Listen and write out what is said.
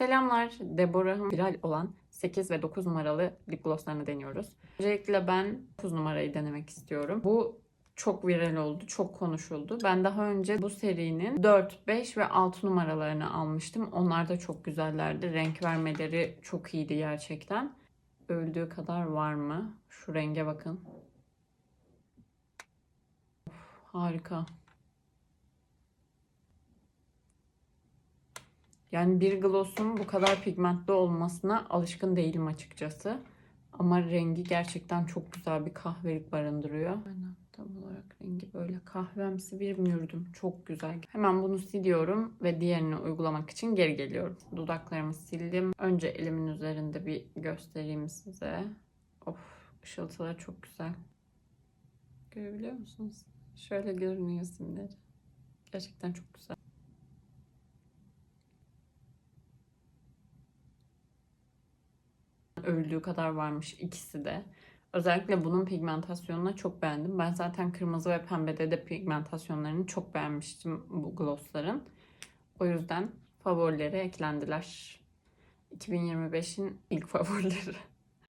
Selamlar. Deborah'ın viral olan 8 ve 9 numaralı lip glosslarını deniyoruz. Öncelikle ben 9 numarayı denemek istiyorum. Bu çok viral oldu, çok konuşuldu. Ben daha önce bu serinin 4, 5 ve 6 numaralarını almıştım. Onlar da çok güzellerdi. Renk vermeleri çok iyiydi gerçekten. Öldüğü kadar var mı? Şu renge bakın. Of, harika. Yani bir gloss'un bu kadar pigmentli olmasına alışkın değilim açıkçası. Ama rengi gerçekten çok güzel bir kahvelik barındırıyor. Aynen tam olarak rengi böyle kahvemsi bir mürdüm. Çok güzel. Hemen bunu siliyorum ve diğerini uygulamak için geri geliyorum. Dudaklarımı sildim. Önce elimin üzerinde bir göstereyim size. Of ışıltıları çok güzel. Görebiliyor musunuz? Şöyle görünüyor simleri. Gerçekten çok güzel. Övüldüğü kadar varmış ikisi de. Özellikle bunun pigmentasyonunu çok beğendim. Ben zaten kırmızı ve pembede de pigmentasyonlarını çok beğenmiştim bu glossların. O yüzden favorilere eklendiler. 2025'in ilk favorileri.